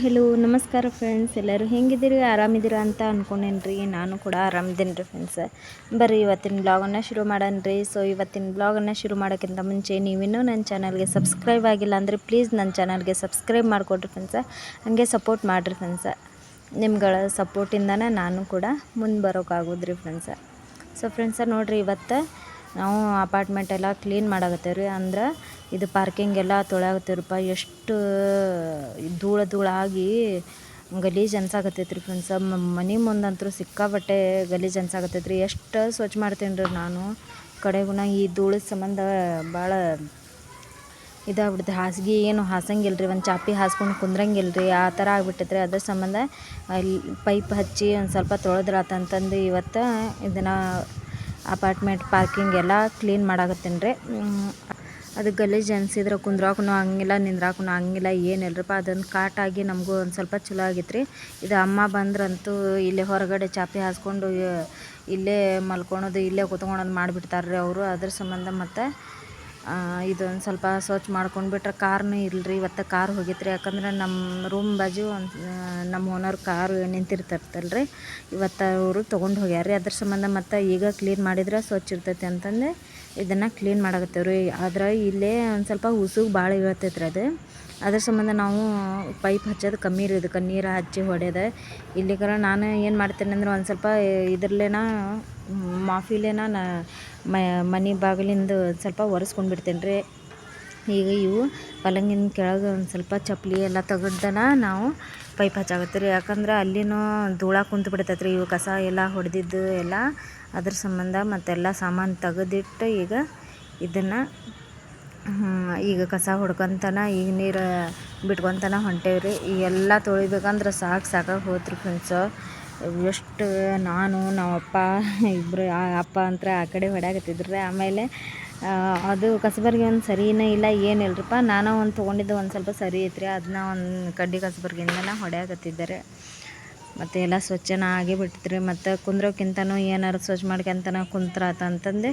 Hello, ನಮಸ್ಕಾರ friends ಎಲ್ಲರೂ ಹೆಂಗಿದ್ದೀರಿ? ಆರಾಮಿದ್ದೀರಾ ಅಂತ ಅಂದ್ಕೊಂಡೇನಿ ರೀ ನಾನು ಕೂಡ ಆರಾಮಿದ್ದೀನಿ ರೀ ಫ್ರೆಂಡ್ಸ್ ಬರ್ರಿ, ಇವತ್ತಿನ ಬ್ಲಾಗನ್ನು ಶುರು ಮಾಡೋಣ ರೀ ಸೊ ಇವತ್ತಿನ ಬ್ಲಾಗನ್ನು ಶುರು ಮಾಡೋಕ್ಕಿಂತ ಮುಂಚೆ ನೀವಿನ್ನೂ ನನ್ನ ಚಾನಲ್ಗೆ ಸಬ್ಸ್ಕ್ರೈಬ್ ಆಗಿಲ್ಲ ಅಂದರೆ ಪ್ಲೀಸ್ ನನ್ನ ಚಾನಲ್ಗೆ ಸಬ್ಸ್ಕ್ರೈಬ್ ಮಾಡಿಕೊಡ್ರಿ ಫ್ರೆಂಡ್ಸ ಹಾಗೆ ಸಪೋರ್ಟ್ ಮಾಡಿರಿ ಫ್ರೆಂಡ್ಸ ನಿಮ್ಗಳ ಸಪೋರ್ಟಿಂದನೇ ನಾನು ಕೂಡ ಮುಂದೆ ಬರೋಕ್ಕಾಗೋದ್ರಿ ಫ್ರೆಂಡ್ಸ ಸೊ ಫ್ರೆಂಡ್ಸ ನೋಡಿರಿ, ಇವತ್ತು ನಾವು ಅಪಾರ್ಟ್ಮೆಂಟ್ ಎಲ್ಲ ಕ್ಲೀನ್ ಮಾಡಾಕತ್ತೇವೆ ರೀ ಅಂದ್ರೆ ಇದು ಪಾರ್ಕಿಂಗ್ ಎಲ್ಲ ತೊಳ್ಯಾಕತ್ತೀವ್ರಪ್ಪ ಎಷ್ಟು ಧೂಳು ಧೂಳಾಗಿ ಗಲೀಜು ಅನ್ಸಾಕತ್ತೈತ್ರಿ ಫ್ರೆಂಡ್ಸ ಮನೆ ಮುಂದಂತೂ ಸಿಕ್ಕಾಪಟ್ಟೆ ಗಲೀಜು ಅನ್ಸಾಕತ್ತೈತ್ರಿ. ಎಷ್ಟು ಸ್ವಚ್ಛ ಮಾಡ್ತೀನಿ ರೀ ನಾನು. ಕಡೆಗುಣ ಈ ಧೂಳು ಸಂಬಂಧ ಭಾಳ ಇದಾಗ್ಬಿಡ್ತು. ಹಾಸಿಗೆ ಏನು ಹಾಸಂಗಿಲ್ಲ ರೀ ಒಂದು ಚಾಪಿ ಹಾಸ್ಕೊಂಡು ಕುಂದ್ರಂಗಿಲ್ಲ ರೀ ಆ ಥರ ಆಗ್ಬಿಟ್ಟೈತ್ರಿ. ಅದ್ರ ಸಂಬಂಧ ಅಲ್ಲಿ ಪೈಪ್ ಹಚ್ಚಿ ಒಂದು ಸ್ವಲ್ಪ ತೊಳೆದ್ರಾತಂತಂದು ಇವತ್ತು ಇದನ್ನು ಅಪಾರ್ಟ್ಮೆಂಟ್ ಪಾರ್ಕಿಂಗ್ ಎಲ್ಲ ಕ್ಲೀನ್ ಮಾಡಾಕತ್ತೀನಿ ರೀ ಅದು ಗಲೀಜು ಅನ್ಸಿದ್ರೆ ಕುಂದ್ರಾಕೂ ಹಂಗಿಲ್ಲ ನಿಂದ್ರಾಕೂ ಹಂಗಿಲ್ಲ ಏನಿಲ್ಲರಪ್ಪ ಅದೊಂದು ಕಾಟಾಗಿ ನಮಗೂ ಒಂದು ಸ್ವಲ್ಪ ಚಲೋ ಆಗಿತ್ತು ರೀ ಇದು ಅಮ್ಮ ಬಂದ್ರಂತೂ ಇಲ್ಲೇ ಹೊರಗಡೆ ಚಾಪೆ ಹಾಸ್ಕೊಂಡು ಇಲ್ಲೇ ಮಲ್ಕೊಳೋದು, ಇಲ್ಲೇ ಕುತ್ಕೊಳೋದು ಮಾಡಿಬಿಡ್ತಾರೆ ರೀ ಅವರು. ಅದ್ರ ಸಂಬಂಧ ಮತ್ತು ಇದೊಂದು ಸ್ವಲ್ಪ ಸ್ವಚ್ಛ ಮಾಡ್ಕೊಂಡು ಬಿಟ್ರೆ ಕಾರ್ನೂ ಇಲ್ಲರಿ ಇವತ್ತು ಕಾರ್ ಹೋಗಿತ್ತು ರೀ ಯಾಕಂದ್ರೆ ನಮ್ಮ ರೂಮ್ ಬಾಜು ನಮ್ಮ ಓನರ್ ಕಾರು ರೀ ಇವತ್ತು ಅವರು ತೊಗೊಂಡು ಹೋಗ್ಯಾರ ರೀ ಅದ್ರ ಸಂಬಂಧ ಮತ್ತು ಈಗ ಕ್ಲೀನ್ ಮಾಡಿದ್ರೆ ಸ್ವಚ್ಛ ಇರ್ತೈತೆ ಅಂತಂದು ಇದನ್ನು ಕ್ಲೀನ್ ಮಾಡಾಕತ್ತೇವೆ ರೀ. ಆದ್ರೆ ಇಲ್ಲೇ ಒಂದು ಸ್ವಲ್ಪ ಉಸುಗು ಭಾಳ ಇಳತೈತೆ ಅದು. ಅದ್ರ ಸಂಬಂಧ ನಾವು ಪೈಪ್ ಹಚ್ಚೋದು ಕಮ್ಮಿ ರೀ ಇದಕ್ಕೆ, ನೀರು ಹಚ್ಚಿ ಹೊಡೆಯೋದು. ಇಲ್ಲಿಗರ ನಾನು ಏನು ಮಾಡ್ತೇನೆ ಅಂದ್ರೆ ಒಂದು ಸ್ವಲ್ಪ ಇದರಲ್ಲೇನ, ಮಾಫಿಲೇನ ನಾ ಮನೆ ಬಾಗಿಲಿಂದ ಸ್ವಲ್ಪ ಒರೆಸ್ಕೊಂಡು ಬಿಡ್ತೇನೆ ರೀ. ಈಗ ಇವು ಪಲಂಗಿನ ಕೆಳಗೆ ಒಂದು ಸ್ವಲ್ಪ ಚಪ್ಪಲಿ ಎಲ್ಲ ತೆಗೆದನ ನಾವು ಪೈಪ್ ಹಚ್ಚಾಗತ್ತೆ ರೀ ಯಾಕಂದ್ರೆ ಅಲ್ಲಿನೂ ಧೂಳ ಕುಂತು ಬಿಡ್ತೈತೆ ರೀ ಇವು ಕಸ ಎಲ್ಲ ಹೊಡೆದಿದ್ದು ಎಲ್ಲ ಅದ್ರ ಸಂಬಂಧ ಮತ್ತೆಲ್ಲ ಸಾಮಾನು ತೆಗೆದಿಟ್ಟು ಈಗ ಇದನ್ನು ಈಗ ಕಸ ಹೊಡ್ಕೊತನ, ಈಗ ನೀರು ಬಿಟ್ಕೊತನ ಹೊಂಟೇವಿ ರೀ ಈ ಎಲ್ಲ ತೊಳಿಬೇಕಂದ್ರೆ ಸಾಕು ಸಾಕಾಗಿ ಹೋತ್ರಿ ಫ್ರೆಂಡ್ಸು ಎಷ್ಟು ನಾನು, ನಮ್ಮಪ್ಪ ಇಬ್ಬರು ಅಪ್ಪ ಅಂತ ಆ ಕಡೆ ಹೊಡ್ಯಾಕತ್ತಿದ್ರು ಆಮೇಲೆ ಅದು ಕಸಬರ್ಗಿ ಒಂದು ಸರಿನೇ ಇಲ್ಲ ಏನಿಲ್ಲರಿಪ್ಪ ನಾನು ಒಂದು ತೊಗೊಂಡಿದ್ದು ಒಂದು ಸ್ವಲ್ಪ ಸರಿ ಐತ್ರಿ. ಅದನ್ನ ಒಂದು ಕಡ್ಡಿ ಕಸಬರ್ಗಿಂದನ ಹೊಡೆಯಾಕತ್ತಿದ್ದಾರೆ. ಮತ್ತು ಎಲ್ಲ ಸ್ವಚ್ಛನ ಆಗೇ ಬಿಟ್ಟಿತ್ತು ರೀ ಮತ್ತು ಕುಂದ್ರೋಕ್ಕಿಂತನೂ ಏನಾದ್ರು ಸ್ವಚ್ಛ ಮಾಡ್ಕೊಂತನ ಕುಂತ್ರಾತ ಅಂತಂದು.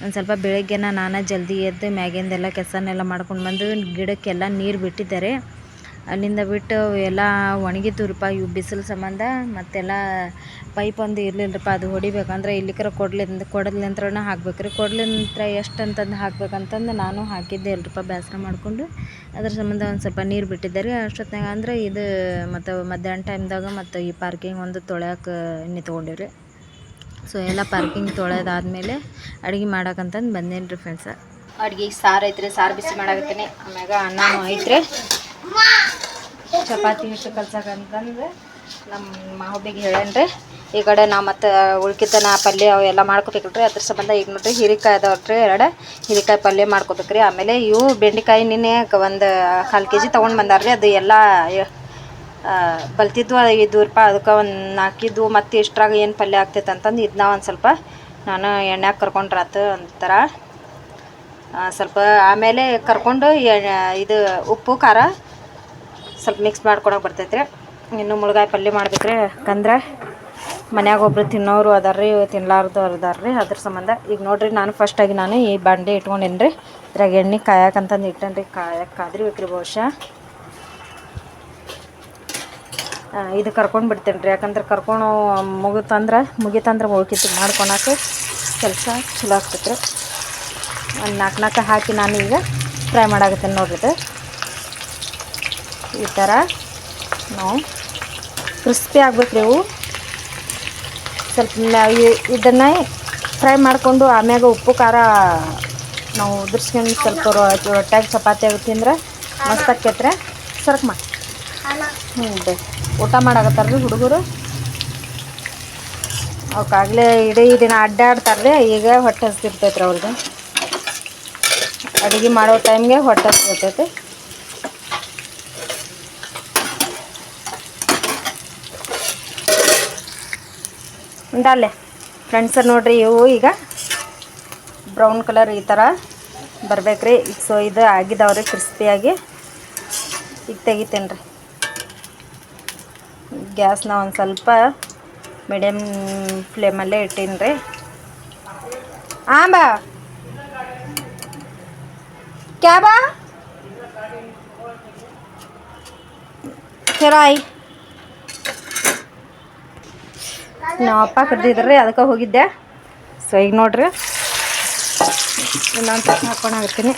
ಒಂದು ಸ್ವಲ್ಪ ಬೆಳಗ್ಗೆನ ನಾನೇ ಜಲ್ದಿ ಎದ್ದು ಮ್ಯಾಗಿಂದೆಲ್ಲ ಕೆಲಸನೆಲ್ಲ ಮಾಡ್ಕೊಂಡು ಬಂದು ಗಿಡಕ್ಕೆಲ್ಲ ನೀರು ಬಿಟ್ಟಿದ್ದಾರೆ. ಅಲ್ಲಿಂದ ಬಿಟ್ಟು ಎಲ್ಲ ಒಣಗಿದ್ದುರಪ್ಪ ಇವು ಬಿಸಿಲು ಸಂಬಂಧ ಮತ್ತೆಲ್ಲ ಪೈಪ್ ಒಂದು ಇರಲಿಲ್ಲರಪ್ಪ, ಅದು ಹೊಡಿಬೇಕಂದ್ರೆ ಇಲ್ಲಿಕರ ಕೊಡ್ಲಿಂದ ಹಾಕ್ಬೇಕು ರೀ ಕೊಡ್ಲಿಂತ್ರ ಎಷ್ಟು ಅಂತಂದು ಹಾಕ್ಬೇಕಂತಂದು ನಾನು ಹಾಕಿದ್ದೆ ಇಲ್ರಪ್ಪ ಬೇಸರ ಮಾಡಿಕೊಂಡು. ಅದ್ರ ಸಂಬಂಧ ಒಂದು ಸ್ವಲ್ಪ ನೀರು ಬಿಟ್ಟಿದ್ದೆ ರೀ. ಅಷ್ಟೊತ್ತಿನಾಗ ಅಂದ್ರೆ ಇದು ಮತ್ತು ಮಧ್ಯಾಹ್ನ ಟೈಮ್ದಾಗ ಮತ್ತು ಈ ಪಾರ್ಕಿಂಗ್ ಒಂದು ತೊಳ್ಯಾಕೆ ರೀ. ಸೊ ಎಲ್ಲ ಪಾರ್ಕಿಂಗ್ ತೊಳೆದಾದ್ಮೇಲೆ ಅಡುಗೆ ಮಾಡಕ್ಕಂತಂದು ಬಂದೇನು ರೀ ಫ್ರೆಂಡ್ಸ ಅಡುಗೆ ಸಾರು ಐತ್ರಿ, ಸಾರು ಬಿಸಿ ಮಾಡಾಕತ್ತೀನಿ. ಆಮ್ಯಾಗ ಅನ್ನ ಐತ್ರಿ. ಚಪಾತಿ ಹಿಟ್ಟು ಕಲ್ಸಕ್ಕಂತಂದ್ರೆ ನಮ್ಮ ಮಾಹುಬಿಗೆ ಹೇಳೇನ್ರಿ, ಈ ಕಡೆ ನಾ ಮತ್ತು ಉಳ್ಕಿತನ ಪಲ್ಯ ಅವೆಲ್ಲ ಮಾಡ್ಕೋಬೇಕಲ್ರಿ ಅದ್ರ ಸಂಬಂಧ ಈಗ ನೋಡ್ರಿ ಹೀರೆಕಾಯಿ ಅದಾವ್ರಿ ಎರಡು, ಹೀರೆಕಾಯಿ ಪಲ್ಯ ಮಾಡ್ಕೋಬೇಕ್ರಿ. ಆಮೇಲೆ ಇವು ಬೆಂಡೆಕಾಯಿ ನಿನ್ನೆ ಒಂದು ಕಾಲು ಕೆ ಜಿ ತೊಗೊಂಡು ರೀ ಅದು ಎಲ್ಲ ಬಲ್ತಿದ್ವು ಐದು ರೂಪಾಯಿ ಅದಕ್ಕೆ ಒಂದು ನಾಲ್ಕಿದ್ದು ಮತ್ತು ಇಷ್ಟ್ರಾಗ ಏನು ಪಲ್ಯ ಆಗ್ತೈತೆ ಅಂತಂದು ಇದನ್ನ ಒಂದು ಸ್ವಲ್ಪ ನಾನು ಎಣ್ಣೆಗೆ ಕರ್ಕೊಂಡ್ರಾತು ಒಂಥರ. ಸ್ವಲ್ಪ ಆಮೇಲೆ ಕರ್ಕೊಂಡು ಇದು ಉಪ್ಪು, ಖಾರ ಸ್ವಲ್ಪ ಮಿಕ್ಸ್ ಮಾಡ್ಕೊಳಕ್ಕೆ ಬರ್ತೈತೆ ರೀ ಇನ್ನು ಮುಳುಗಾಯಿ ಪಲ್ಯ ಮಾಡ್ಬೇಕು ರೀ ಯಾಕಂದ್ರೆ ಮನ್ಯಾಗ ಒಬ್ರು ತಿನ್ನೋರು ಅದಾರ ರೀ ಅದಾರ್ರಿ. ಅದಾರ ಅದ್ರ ಸಂಬಂಧ ಈಗ ನೋಡಿರಿ, ನಾನು ಫಸ್ಟಾಗಿ ನಾನು ಈ ಬಂಡೆ ಇಟ್ಕೊಂಡೇನಿ ರೀ ಇದ್ರಾಗ ಎಣ್ಣೆ ಕಾಯಕಂತಂದು ಇಟ್ಟೇನಿ ರೀ ಕಾಯಕ್ಕೆ ಕಾದ್ರಿಬೇಕ್ರಿ ಬಹುಶಃ. ಇದು ಕರ್ಕೊಂಡು ಬಿಡ್ತೇನೆ ರೀ ಯಾಕಂದ್ರೆ ಕರ್ಕೊಂಡು ಮುಗಿತಂದ್ರೆ ಮುಗಿತಂದ್ರೆ ಮುಳುಕಿತ್ತು ಮಾಡ್ಕೊಳಕ್ಕೆ ಕೆಲಸ ಚಲೋ ಆಗ್ತೈತೆ ರೀ ಒಂದು ನಾಲ್ಕು ನಾಲ್ಕು ಹಾಕಿ ನಾನು ಈಗ ಫ್ರೈ ಮಾಡಾಕತ್ತೇನೆ ನೋಡ್ರಿ ಈ ಥರ ನಾವು ಕ್ರಿಸ್ಪಿ ಆಗ್ಬೇಕು ರೀ ಇವು ಸ್ವಲ್ಪ ಇದನ್ನು ಫ್ರೈ ಮಾಡಿಕೊಂಡು ಆಮ್ಯಾಗ ಉಪ್ಪು, ಖಾರ ನಾವು ಉದುರ್ಸ್ಕೊಂಡು ಸ್ವಲ್ಪ ರೊಟ್ಟಾಗಿ ಚಪಾತಿ ತಿಂದ್ರೆ ಮಸ್ತ್ ಆಕೈತ್ರೆ ಸರ್ಕ್ ಮಾಡಿ ಹ್ಞೂ ಬೇ ಊಟ ಮಾಡಾಕತ್ತಾರ ರೀ ಹುಡುಗರು. ಅವಕ್ಕಾಗಲೇ ಇಡೀ ದಿನ ಅಡ್ಡಾಡ್ತಾರೆ ರೀ ಈಗ ಹೊಟ್ಟೆ ಹಸ್ತಿರ್ತೈತ್ರಿ ಅವ್ರಿಗೆ ಅಡುಗೆ ಮಾಡೋ ಟೈಮ್ಗೆ ಹೊಟ್ಟೆ ಹಸ್ತಿರ್ತೈತಿ ಡಾಲೆ ಫ್ರೆಂಡ್ಸ ನೋಡಿರಿ, ಇವು ಈಗ ಬ್ರೌನ್ ಕಲರ್ ಈ ಥರ ಬರ್ಬೇಕ್ರಿ. ಈಗ ಸೊ ಇದು ಆಗಿದಾವ್ರಿ ಕ್ರಿಸ್ಪಿಯಾಗಿ ಈಗ ತೆಗಿತೇನೆ ರೀ ಗ್ಯಾಸ್ನ ಒಂದು ಸ್ವಲ್ಪ ಮೀಡಿಯಮ್ ಫ್ಲೇಮಲ್ಲೇ ಇಟ್ಟೀನಿ ರೀ ಆಂಬಾ! ಕ್ಯಾಬಾ ಚಲೋ ನಮ್ಮ ಅಪ್ಪ ಕರೆದಿದ್ರಿ, ಅದಕ್ಕೆ ಹೋಗಿದ್ದೆ. ಸೊ ಈಗ ನೋಡ್ರಿ. ಇನ್ನೊಂದು ತಕ್ಷಣ ಹಾಕೊಂಡು ಹಾಕ್ತೀನಿ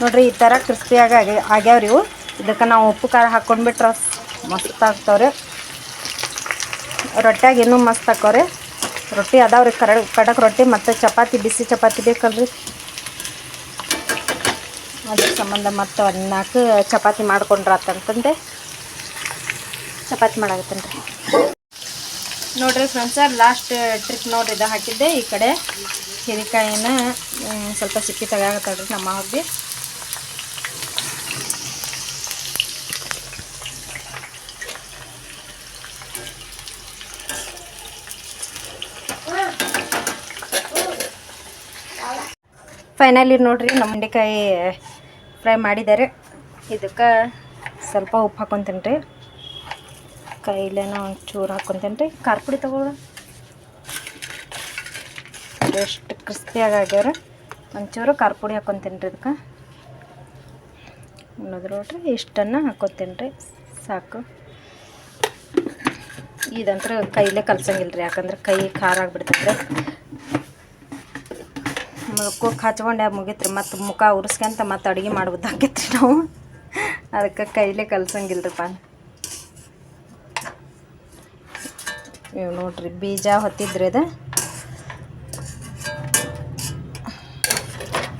ನೋಡ್ರಿ, ಈ ಥರ ಕ್ರಿಸ್ಪಿಯಾಗಿ ಆಗ ಆಗ್ಯಾವ್ರಿ ಇವು. ಇದಕ್ಕೆ ನಾವು ಉಪ್ಪು, ಖಾರ ಹಾಕ್ಕೊಂಡ್ಬಿಟ್ರೆ ಮಸ್ತ್ ಆಗ್ತಾವ್ರಿ. ರೊಟ್ಯಾಗ ಇನ್ನೂ ಮಸ್ತ್ ಹಾಕವ್ರಿ ರೊಟ್ಟಿ ಅದಾವ್ರಿ ಕಡ ಕಡಕ್ ರೊಟ್ಟಿ ಮತ್ತು ಚಪಾತಿ, ಬಿಸಿ ಚಪಾತಿ ಬೇಕಲ್ರಿ. ಅದ್ರ ಸಂಬಂಧ ಮತ್ತು ಒಂದು ಚಪಾತಿ ಮಾಡ್ಕೊಂಡ್ರಾತಂತಂದೆ. ಚಪಾತಿ ಮಾಡಾಕತ್ತೇನೆ ರೀ ನೋಡ್ರಿ ಫ್ರೆಂಡ್ಸರ್ ಲಾಸ್ಟ್ ಟ್ರಿಕ್ ನೋಡ್ರಿ ಇದು ಹಾಕಿದ್ದೆ ಈ ಕಡೆ. ಹೀರೆಕಾಯಿನ ಸ್ವಲ್ಪ ಸಿಕ್ಕಿ ತೆಗಾಕತ್ತಾಳ್ರಿ ನಮ್ಮ ಹೋಗಿ ಫೈನಲಿ ನೋಡ್ರಿ, ನಮ್ಮ ಬೆಂಡೆಕಾಯಿ ಫ್ರೈ ಮಾಡಿದ್ದಾರೆ. ಇದಕ್ಕೆ ಸ್ವಲ್ಪ ಉಪ್ಪು ಹಾಕೊತೀನಿ ರೀ. ಕೈಲೇನ ಒಂಚೂರು ಹಾಕ್ಕೊಂತೇನೆ ರೀ. ಖಾರ ಪುಡಿ ತಗೊಳ್ಳ ಎಷ್ಟು ಕ್ರಿಸ್ಪಿಯಾಗಿ ಆಗ್ಯಾರ ಒಂಚೂರು ಖಾರ ಪುಡಿ ಹಾಕ್ಕೊಂತೀನಿ ರೀ ಇದಕ್ಕೆ. ನೋಡ್ರಿ, ಇಷ್ಟನ್ನು ಹಾಕ್ಕೊತೀನಿ ರೀ. ಸಾಕು. ಇದಂತ್ರ ಕೈಲೇ ಕಲ್ಸಂಗಿಲ್ಲ ರೀ ಯಾಕಂದ್ರೆ ಕೈ ಖಾರ ಆಗ್ಬಿಡ್ತೈತೆ ಕುಕ್ ಹಚ್ಕೊಂಡೆ ಮುಗೀತು ರೀ ಮತ್ತು ಮುಖ ಉರ್ಸ್ಕೊಂತ ಮತ್ತು ಅಡುಗೆ ಮಾಡ್ಬೋದಾಗೈತೆ ರೀ ನಾವು. ಅದಕ್ಕೆ ಕೈಲೇ ಕಲ್ಸಂಗಿಲ್ರಿಪ್ಪ. ಇವು ನೋಡ್ರಿ, ಬೀಜ ಹೊತ್ತಿದ್ರಿ ಅದು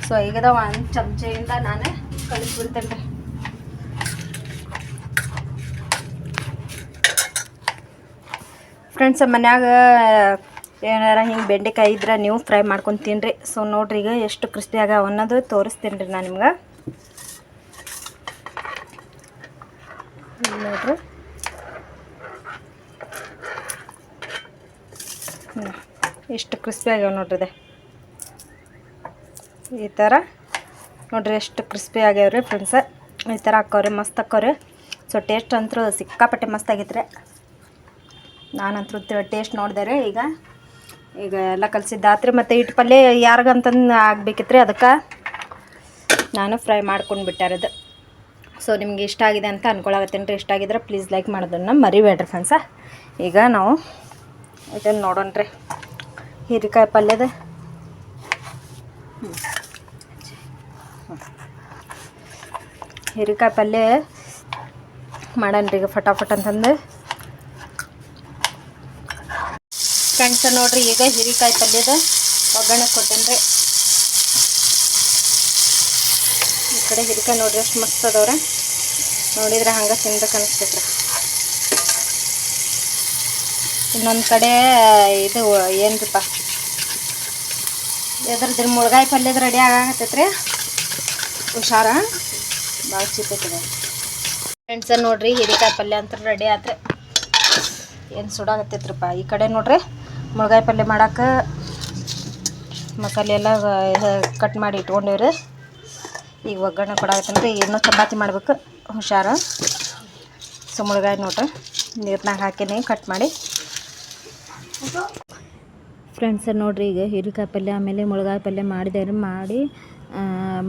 ಸೊ ಈಗದ ಒಂದು ಚಮಚೆಯಿಂದ ನಾನು ಕಲಿಸ್ಬಿಡ್ತೇನೆ ರೀ ಫ್ರೆಂಡ್ಸ್ ಮನ್ಯಾಗ ಏನಾರ ಹಿಂಗೆ ಬೆಂಡೆಕಾಯಿ ಇದ್ರೆ ನೀವು ಫ್ರೈ ಮಾಡ್ಕೊಂಡು ತಿನ್ನಿರಿ ಸೊ ನೋಡ್ರಿ ಈಗ ಎಷ್ಟು ಕ್ರಿಸ್ಪಿ ಆಗ್ಯಾವ ಅನ್ನೋದು ತೋರಿಸ್ತೀನಿ ರೀ ನಾನು ನಿಮ್ಗೆ ನೋಡ್ರಿ. ಎಷ್ಟು ಕ್ರಿಸ್ಪಿ ಆಗ್ಯಾವ ನೋಡ್ರಿ ಈ ಥರ ನೋಡ್ರಿ ಎಷ್ಟು ಕ್ರಿಸ್ಪಿ ಆಗ್ಯಾವ್ರಿ ಫ್ರೆಂಡ್ಸ ಈ ಥರ ಹಾಕೋರಿ, ಮಸ್ತ್ ಹಾಕೋರಿ. ಸೊ ಟೇಸ್ಟ್ ಅಂತೂ ಸಿಕ್ಕಾಪಟ್ಟೆ ಮಸ್ತ್ ಆಗೈತೆ ರೀ ನಾನಂತೂ ಟೇಸ್ಟ್ ನೋಡಿದೆ ರೀ ಈಗ. ಈಗ ಎಲ್ಲ ಕಲಸಿದ್ದಾತ್ರಿ ಮತ್ತು ಹಿಟ್ಟು ಪಲ್ಯ ಯಾರಿಗಂತಂದು ಆಗ್ಬೇಕಿತ್ತು ರೀ ಅದಕ್ಕೆ? ನಾನು ಫ್ರೈ ಮಾಡ್ಕೊಂಡು ಬಿಟ್ಟಾರದು. ಸೊ ನಿಮ್ಗೆ ಇಷ್ಟ ಆಗಿದೆ ಅಂತ ಅನ್ಕೊಳಕತ್ತೀನಿ ರೀ. ಇಷ್ಟ ಆಗಿದ್ರೆ ಪ್ಲೀಸ್ ಲೈಕ್ ಮಾಡೋದನ್ನು ಮರಿಬೇಡ್ರಿ ಫ್ರೆಂಡ್ಸ ಈಗ ನಾವು ಇದನ್ನು ನೋಡೋಣ ರೀ. ಹೀರೆಕಾಯಿ ಪಲ್ಯದ. ಹೀರೆಕಾಯಿ ಪಲ್ಯ ಮಾಡೋಣ ರೀ ಈಗ ಫಟಾಫಟ್ ಅಂತಂದು. ಫ್ರೆಂಡ್ಸ, ನೋಡ್ರಿ ಈಗ ಹೀರಿಕಾಯಿ ಪಲ್ಯದ ಒಗ್ಗರಣೆ ಕೊಟ್ಟೇನ್ರಿ ಈ ಕಡೆ ಹೀರಿಕಾಯಿ ನೋಡ್ರಿ ಎಷ್ಟು ಮಸ್ತ್ ಅದವ್ರ. ನೋಡಿದ್ರೆ ಹಂಗೆ ತಿನ್ಬೇಕು ಅನಿಸ್ತೈತ್ರಿ. ಇನ್ನೊಂದು ಕಡೆ ಇದು ಏನ್ರಿಪ್ಪ? ಎದ್ರದ್ರ ಮುಳ್ಗಾಯಿ ಪಲ್ಯದ ರೆಡಿ ಆಗತ್ತೈತ್ರಿ ಹುಷಾರ? ಭಾಳ ಚಿಕ್ಕೈತದ ಫ್ರೆಂಡ್ಸ, ನೋಡ್ರಿ ಹೀರೆಕಾಯಿ ಪಲ್ಯ ಅಂತ ರೆಡಿ ಆತ್ರಿ. ಏನು ಸುಡಾಕತ್ತೈತ್ರಪ್ಪ? ಈ ಕಡೆ ನೋಡ್ರಿ. ಮುಳ್ಗಾಯಿ ಪಲ್ಯ ಮಾಡಕ್ಕೆ ಮಸಾಲೆ ಎಲ್ಲ ಕಟ್ ಮಾಡಿ ಇಟ್ಕೊಂಡೇವ್ರಿ. ಈಗ ಒಗ್ಗರಣೆ ಕೊಡಾಕತ್ತೇನೆ ರೀ ಇನ್ನೂ ಚಪಾತಿ ಮಾಡ್ಬೇಕು, ಹುಷಾರು. ಸೊ, ಮುಳ್ಗಾಯಿ ನೋಡ್ರಿ ನೀರ್ನಾಗ ಹಾಕಿನಿ ಕಟ್ ಮಾಡಿ. ಫ್ರೆಂಡ್ಸ್, ನೋಡ್ರಿ, ಈಗ ಹೀರೆಕಾಯಿ ಪಲ್ಯ, ಆಮೇಲೆ ಮುಳ್ಗಾಯಿ ಪಲ್ಯ ಮಾಡಿದೆ ಮಾಡಿ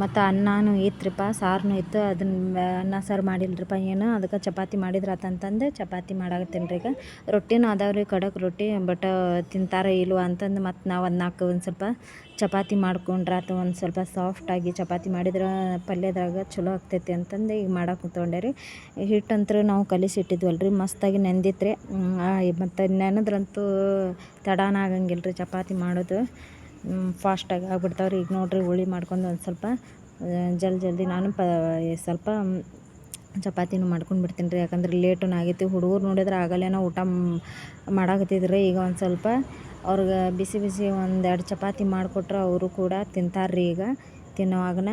ಮತ್ತು ಅನ್ನನೂ ಇತ್ತುರಿಪ್ಪ ಸಾರನು ಇತ್ತು ಅದನ್ನ ಅನ್ನ ಸಾರು ಮಾಡಿಲ್ರಿಪ್ಪ ಏನು, ಅದಕ್ಕೆ ಚಪಾತಿ ಮಾಡಿದ್ರೆ ಆತಂತಂದು ಚಪಾತಿ ಮಾಡಾಕತ್ತೀನಿ ರೀ ಈಗ. ರೊಟ್ಟಿನೂ ಅದಾವೆ ರೀ ಖಡಕ್ ರೊಟ್ಟಿ, ಬಟ್ ತಿಂತಾರ ಇಲ್ವ ಅಂತಂದು ಮತ್ತು ನಾವು ನಾಲ್ಕು ಒಂದು ಸ್ವಲ್ಪ ಚಪಾತಿ ಮಾಡ್ಕೊಂಡ್ರಾತು, ಒಂದು ಸ್ವಲ್ಪ ಸಾಫ್ಟಾಗಿ ಚಪಾತಿ ಮಾಡಿದ್ರೆ ಪಲ್ಯದಾಗ ಚಲೋ ಆಗ್ತೈತಿ ಅಂತಂದು ಈಗ ಮಾಡೋಕೆ ತೊಗೊಂಡೆ ರೀ ಹಿಟ್ಟಂತೂ ನಾವು ಕಲಿಸಿಟ್ಟಿದ್ವಲ್ಲ ರೀ ಮಸ್ತಾಗಿ ನೆಂದಿತ್ತು ರೀ ಮತ್ತು ನೆನೆದ್ರಂತೂ ತಡಾನ ಆಗಂಗಿಲ್ಲ ರೀ ಚಪಾತಿ ಮಾಡೋದು. ಫಾಸ್ಟಾಗಿ ಆಗ್ಬಿಡ್ತಾವ್ರಿ. ಈಗ ನೋಡಿರಿ ಹುಳಿ ಮಾಡ್ಕೊಂಡು ಒಂದು ಸ್ವಲ್ಪ ಜಲ್ ಜಲ್ದಿ ನಾನು ಪ ಸ್ವಲ್ಪ ಚಪಾತಿನೂ ಮಾಡ್ಕೊಂಡು ಬಿಡ್ತೀನಿ ರೀ ಯಾಕಂದ್ರೆ ಲೇಟು ಆಗೈತಿ. ಹುಡುಗರು ನೋಡಿದ್ರೆ ಆಗಲೇನೋ ಊಟ ಮಾಡಾಕತ್ತಿದ್ರಿ. ಈಗ ಒಂದು ಸ್ವಲ್ಪ ಅವ್ರಿಗೆ ಬಿಸಿ ಬಿಸಿ ಒಂದೆರಡು ಚಪಾತಿ ಮಾಡಿಕೊಟ್ರೆ ಅವರು ಕೂಡ ತಿಂತಾರೆ ಈಗ ತಿನ್ನೋವಾಗನ.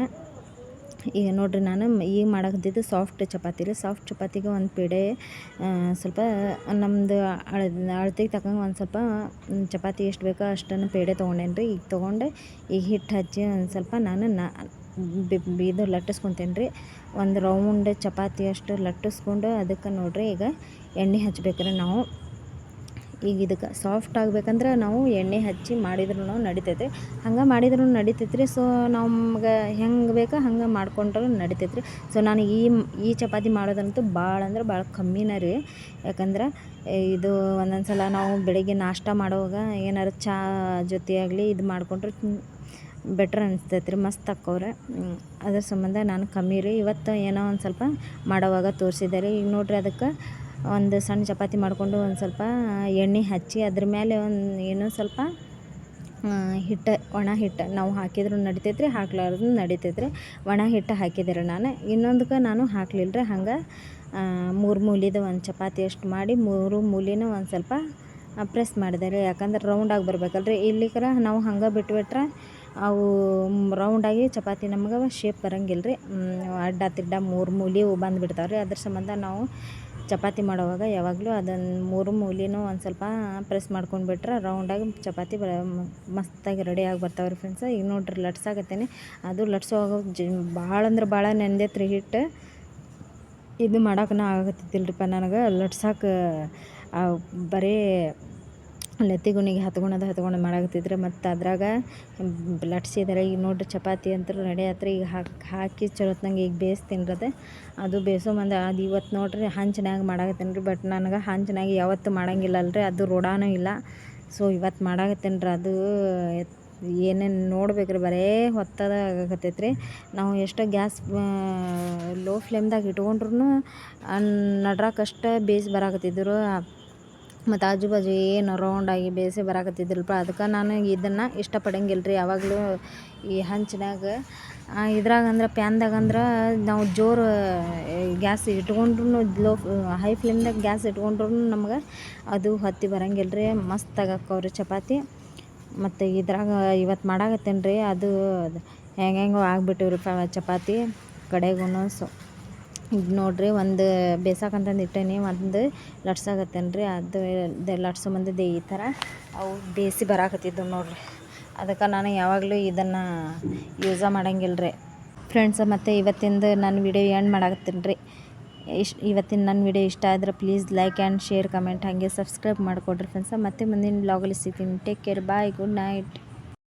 ಈಗ ನೋಡ್ರಿ ನಾನು ಈಗ ಮಾಡಕತ್ತಿದ್ದು ಸಾಫ್ಟ್ ಚಪಾತಿ ರೀ. ಸಾಫ್ಟ್ ಚಪಾತಿಗೆ ಒಂದು ಪೇಡೆ ಸ್ವಲ್ಪ ನಮ್ಮದು ಅಳ ಅಳತೆಗೆ ತಕ್ಕಂಗೆ ಒಂದು ಸ್ವಲ್ಪ ಚಪಾತಿ ಎಷ್ಟು ಬೇಕೋ ಅಷ್ಟನ್ನು ಪೇಡೆ ತೊಗೊಂಡೇನಿ ರೀ. ಈಗ ತೊಗೊಂಡೆ ಈಗ ಹಿಟ್ಟು ಹಚ್ಚಿ ಒಂದು ಸ್ವಲ್ಪ ನಾನು ನಾ ಇದು ಲಟ್ಟಿಸ್ಕೊತೇನೆ ರೀ. ಒಂದು ರೌಂಡ್ ಚಪಾತಿ ಅಷ್ಟು ಲಟ್ಟಿಸ್ಕೊಂಡು ಅದಕ್ಕೆ ನೋಡಿರಿ ಈಗ ಎಣ್ಣೆ ಹಚ್ಬೇಕ್ರಿ ನಾವು. ಈಗ ಇದಕ್ಕೆ ಸಾಫ್ಟ್ ಆಗ್ಬೇಕಂದ್ರೆ ನಾವು ಎಣ್ಣೆ ಹಚ್ಚಿ ಮಾಡಿದ್ರೂ ನಡಿತೈತೆ. ಹಂಗೆ ಮಾಡಿದ್ರೂ ನಡಿತೈತೆ ರೀ ಸೊ ನಮ್ಗೆ ಹೆಂಗೆ ಬೇಕೋ ಹಂಗೆ ಮಾಡ್ಕೊಂಡ್ರೂ ನಡಿತೈತೆ ರೀ ಸೊ ನಾನು ಈ ಈ ಚಪಾತಿ ಮಾಡೋದಂತೂ ಭಾಳ ಅಂದ್ರೆ ಭಾಳ ಕಮ್ಮಿನೇ ರೀ. ಯಾಕಂದ್ರೆ ಇದು ಒಂದೊಂದು ಸಲ ನಾವು ಬೆಳಿಗ್ಗೆ ನಾಷ್ಟ ಮಾಡುವಾಗ ಏನಾರು ಚಹಾ ಜೊತೆಯಾಗಲಿ ಇದು ಮಾಡಿಕೊಂಡ್ರೆ ಬೆಟ್ರ್ ಅನಿಸ್ತೈತೆ ರೀ ಮಸ್ತ್ ಹಾಕೋರೆ ಅದ್ರ ಸಂಬಂಧ ನಾನು ಕಮ್ಮಿ ರೀ. ಇವತ್ತು ಏನೋ ಒಂದು ಸ್ವಲ್ಪ ಮಾಡೋವಾಗ ತೋರಿಸಿದೆ ರೀ. ಈಗ ನೋಡಿರಿ ಅದಕ್ಕೆ ಒಂದು ಸಣ್ಣ ಚಪಾತಿ ಮಾಡಿಕೊಂಡು ಒಂದು ಸ್ವಲ್ಪ ಎಣ್ಣೆ ಹಚ್ಚಿ ಅದ್ರ ಮೇಲೆ ಒಂದು ಏನೋ ಸ್ವಲ್ಪ ಹಿಟ್ಟು, ಒಣ ಹಿಟ್ಟು ನಾವು ಹಾಕಿದ್ರು ನಡಿತೈತೆ ರೀ ಹಾಕ್ಲಾರ್ದು ನಡಿತೈತೆ ರೀ ಒಣ ಹಿಟ್ಟು ಹಾಕಿದೆ ರೀ ನಾನು. ಇನ್ನೊಂದಕ್ಕೆ ನಾನು ಹಾಕ್ಲಿಲ್ಲ ರೀ ಹಂಗೆ ಮೂರು ಮೂಲಿದು ಒಂದು ಚಪಾತಿ ಅಷ್ಟು ಮಾಡಿ ಮೂರು ಮೂಲಿನ ಒಂದು ಸ್ವಲ್ಪ ಪ್ರೆಸ್ ಮಾಡಿದೆ ರೀ ಯಾಕಂದ್ರೆ ರೌಂಡಾಗಿ ಬರ್ಬೇಕಲ್ರಿ. ಇಲ್ಲಿಕರ ನಾವು ಹಂಗೆ ಬಿಟ್ಬಿಟ್ರೆ ಅವು ರೌಂಡಾಗಿ ಚಪಾತಿ ನಮ್ಗೆ ಶೇಪ್ ಬರಂಗಿಲ್ಲ ರೀ ಅಡ್ಡ ತಿಡ್ಡ ಮೂರು ಮೂಲಿ ಬಂದುಬಿಡ್ತಾವೆ ರೀ ಅದ್ರ ಸಂಬಂಧ ನಾವು ಚಪಾತಿ ಮಾಡುವಾಗ ಯಾವಾಗಲೂ ಅದನ್ನು ಮೂರು ಮೂಲಿನೂ ಒಂದು ಸ್ವಲ್ಪ ಪ್ರೆಸ್ ಮಾಡ್ಕೊಂಡು ಬಿಟ್ರೆ ರೌಂಡಾಗಿ ಚಪಾತಿ ಬ, ಮಸ್ತಾಗಿ ರೆಡಿಯಾಗಿ ಬರ್ತಾವೆ ರೀ ಫ್ರೆಂಡ್ಸ್ ಈಗ ನೋಡ್ರಿ ಲಟ್ಸಾಕತ್ತೀನಿ ಅದು ಲಟ್ಸೋವಾಗ ಜ ಭಾಳ ಅಂದ್ರೆ ಭಾಳ ನೆಂದೈತೆ ರೀ ಹಿಟ್ಟು ಇದು ಮಾಡೋಕ್ಕೂ ಆಗತ್ತಿದ್ದಿಲ್ರಿಪ್ಪ ನನಗೆ. ಲಟ್ಸಾಕ ಬರೀ ಲತ್ತಿಗುಣಿಗೆ ಹತ್ಕೊಳೋದು ಹತ್ಕೊಂಡು ಮಾಡಾಕತ್ತಿದ್ರು. ಮತ್ತು ಅದ್ರಾಗ ಲಟ್ಸಿದಾರೆ ಈಗ ನೋಡಿರಿ ಚಪಾತಿ ಅಂತೂ ರೆಡಿ ಆತ್ರಿ ಈಗ ಹಾಕಿ ಹಾಕಿ ಚಲೋತ್ನಂಗೆ ಈಗ ಬೇಯಿಸ್ತೀನಿ ರೀ ಅದು ಬೇಯಿಸೋ ಮಂದ ಅದು ಇವತ್ತು ನೋಡಿರಿ ಹಂಚಿನಾಗ ಮಾಡಾಕತ್ತೀನಿ ರೀ ಬಟ್ ನನಗೆ ಹಂಚಿನಾಗ ಯಾವತ್ತು ಮಾಡಂಗಿಲ್ಲ ಅಲ್ರಿ ಅದು ರೂಢಾನೂ ಇಲ್ಲ. ಸೊ ಇವತ್ತು ಮಾಡಾಕತ್ತೀನಿ ರೀ ಅದು. ಏನೇನು ನೋಡ್ಬೇಕು ರೀ ಬರೇ ಹೊತ್ತದಾಗತ್ತೈತೆ ರೀ ನಾವು ಎಷ್ಟೋ ಗ್ಯಾಸ್ ಲೋ ಫ್ಲೇಮ್ದಾಗ ಇಟ್ಕೊಂಡ್ರು ನಡ್ರಾಕಷ್ಟೇ ಬೇಯಿಸಿ ಬರಾಕತ್ತಿದ್ರು. ಮತ್ತು ಆಜು ಬಾಜು ಏನು ರೌಂಡಾಗಿ ಬೇಯಿಸಿ ಬರಾಕತ್ತಿದ್ರಲ್ಪ ಅದಕ್ಕೆ ನಾನು ಇದನ್ನು ಇಷ್ಟಪಡಂಗಿಲ್ಲ ರೀ ಯಾವಾಗಲೂ ಈ ಹಂಚಿನಾಗ ಇದ್ರಾಗ ಅಂದ್ರೆ ಪ್ಯಾನ್ದಾಗ ಅಂದ್ರೆ ನಾವು ಜೋರು ಗ್ಯಾಸ್ ಇಟ್ಕೊಂಡ್ರು ಲೋ ಹೈ ಫ್ಲೇಮ್ದಾಗ ಗ್ಯಾಸ್ ಇಟ್ಕೊಂಡ್ರು ನಮ್ಗೆ ಅದು ಹತ್ತಿ ಬರಂಗಿಲ್ಲ ರೀ ಮಸ್ತ್ ಆಗಕ್ಕವ್ರಿ ಚಪಾತಿ. ಮತ್ತು ಇದ್ರಾಗ ಇವತ್ತು ಮಾಡಾಕತ್ತೇನೆ ರೀ ಅದು ಹೆಂಗೆ ಹೆಂಗೋ ಆಗಿಬಿಟ್ಟಿವ್ರಿ ಚಪಾತಿ ಕಡೆಗೂ ಸೊ ಈಗ ನೋಡಿರಿ, ಒಂದು ಬೇಯ್ಸಕ್ಕಂತಂದು ಇಟ್ಟೇನಿ, ಒಂದು ಲಟ್ಸಾಕತ್ತೇನೆ ರೀ ಅದು ಲಟ್ಸೋ ಮಂದಿದ್ದು ಈ ಥರ ಅವು ಬೇಸಿ ಬರಾಕತ್ತಿದ್ದವು ನೋಡಿರಿ. ಅದಕ್ಕೆ ನಾನು ಯಾವಾಗಲೂ ಇದನ್ನು ಯೂಸ ಮಾಡಂಗಿಲ್ಲ ರೀ ಫ್ರೆಂಡ್ಸ್ ಮತ್ತು ಇವತ್ತಿಂದು ನಾನು ವಿಡಿಯೋ ಎಂಡ್ ಮಾಡಾಕತ್ತೀನಿ ರೀ. ಇಷ್ಟು ಇವತ್ತಿನ ನನ್ನ ವಿಡಿಯೋ ಇಷ್ಟ ಆದರೆ please like and share comment ಹಾಗೆ ಸಬ್ಸ್ಕ್ರೈಬ್ ಮಾಡಿಕೊಡ್ರಿ ಫ್ರೆಂಡ್ಸ ಮತ್ತೆ ಮುಂದಿನ ಬ್ಲಾಗಲ್ಲಿ ಸಿಗ್ತೀನಿ. Take care bye good night